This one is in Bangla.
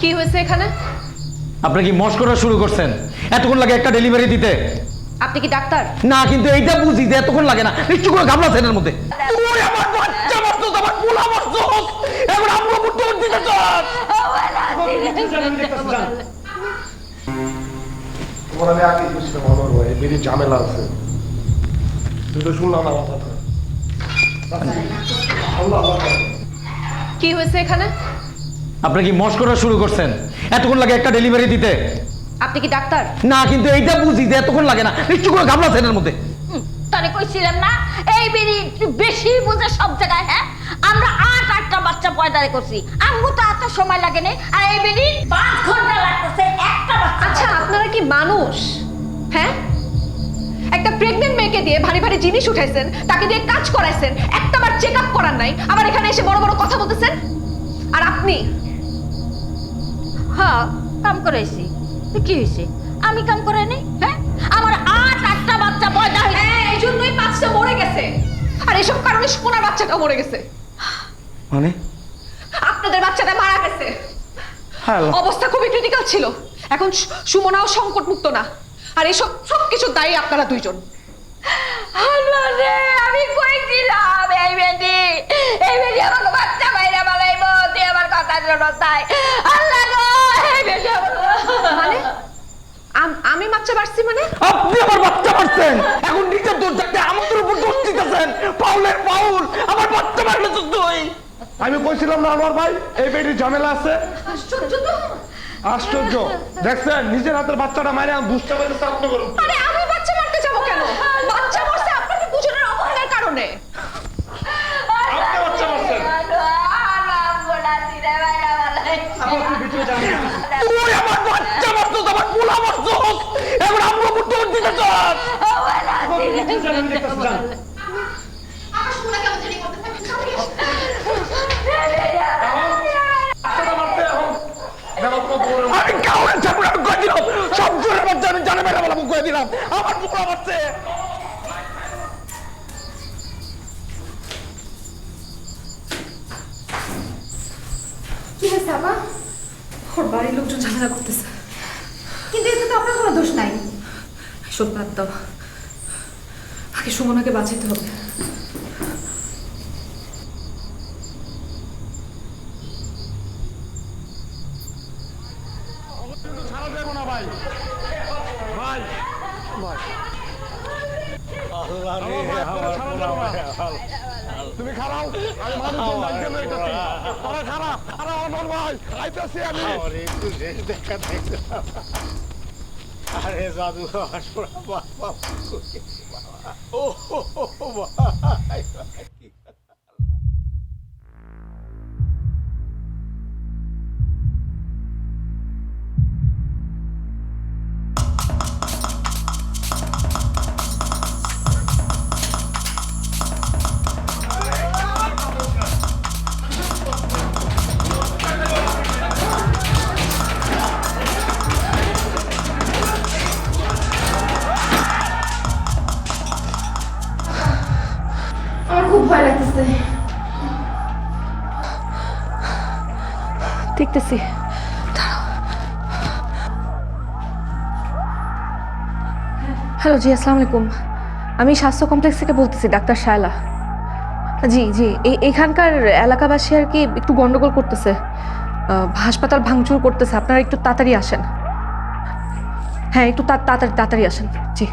কি হয়েছে এখানে? আপনি কি মস্করা শুরু করছেন? এতক্ষণ লাগে একটা ডেলিভারি দিতে। আপনি কি ডাক্তার? না কিন্তু এইটা বুঝি যে এতক্ষণ লাগে না। নিশ্চয় করে ঘাবড়াচ্ছেন এর মধ্যে? ওই আমার বাচ্চা মারছো আমার পোলা মারছো এখন আমরা মুক্ত দিতে চান তোমার আমি আগে বুঝতে পারব এই বেরিয়ে ঝামেলা আছে। তুই তো শুনলাম আমার কথা। আল্লাহ আল্লাহ। কি হয়েছে এখানে? আপনি কি মস্করা শুরু করছেন? এতক্ষণ লাগে একটা ডেলিভারি দিতে। আপনি কি ডাক্তার? না কিন্তু এইটা বুঝি যে এতক্ষণ লাগে না। নিশ্চয় করে গামলা সেনের মধ্যে। তাহলে কইছিলাম না এই বেরি বেশি বুঝে সব জায়গায় হ্যাঁ? আমরা আট আটটা বাচ্চা পয়দা করছি। আমগো তো এত সময় লাগে না আর এই বেরি ভারী ভারী জিনিস উঠাইছেন তাকে দিয়ে কাজ করাইছেন। একটা বার চেক আপ করার নাই। আবার এখানে এসে বড় বড় কথা বলতেছেন। আর আপনি? হ্যাঁ কাম করাইছি কি হয়েছে আমি কাম করাই নাই হ্যাঁ? আমার আট আটটা বাচ্চা পয়দা হয়েছে হ্যাঁ এই জন্যই পাঁচটা মরে গেছে। আর এসব কারণে সোনার বাচ্চাটা মরে গেছে। মানে? আপনাদের বাচ্চাটা মারা গেছে। হ্যাঁ অবস্থা খুবই ক্রিটিক্যাল ছিল। এখন সুমনাও সংকট মুক্ত না। আর এসব সব কিছু দায়ী আপনারা দুইজন। আল্লাহ রে আমি কইছিলাম এই বেটি এই বেটি আমাকে বাচ্চা বাইরে বানাইব তুই আমার কথা শোনো তাই আল্লাহ গো এই বেটি মানে? আমি বাচ্চা বাড়ছি মানে? আপনি আমার বাচ্চা এখন নিজের দোষ থাকতে আমাদের উপর দোষ দিতেছেন। পাউলের পাউল আমার বাচ্চা মারলে তো তুই। আমি কইছিলাম না আমার ভাই এই বেরিয়ে ঝামেলা আছে। আশ্চর্য তো। আশ্চর্য। দেখছেন নিজের হাতের বাচ্চাটা মারে আমি বুঝতে পারি আপনি করুন আরে তুই আমার বাচ্চা মারছো আমার পোলা এখন আমরা আমি কাউরে আমি কয়ে দিলাম। সব জোরের বাচ্চা আমি জানে বেড়া বলা কয়ে দিলাম। আমার পোলা মারছে কি হয়েছে আপা ওর বাড়ির লোকজন ঝামেলা করতেছে। কিন্তু এতে তো আপনার কোনো দোষ নাই। বাদ দাও আগে সুমনাকে বাঁচাতে হবে। ভাই ভাই আমার তুমি খারাও আমি মানুষজন ডাকতে লইতেছি তারা খারাপ খারাপ আমার ভাই আইতাছি আমি। আরে একটু শেষ দেখা দেখলাম আরে জাদু বাবা ও হো, হো, হো, ভাই ভয় লাগতেছে দেখতেছি হ্যালো জি আসসালামু আলাইকুম আমি স্বাস্থ্য কমপ্লেক্স থেকে বলতেছি, ডাক্তার শায়লা। জি জি এখানকার এলাকাবাসী আর কি একটু গন্ডগোল করতেছে। হাসপাতাল ভাঙচুর করতেছে। আপনারা একটু তাড়াতাড়ি আসেন। হ্যাঁ একটু তাড়াতাড়ি তাড়াতাড়ি আসেন। জি।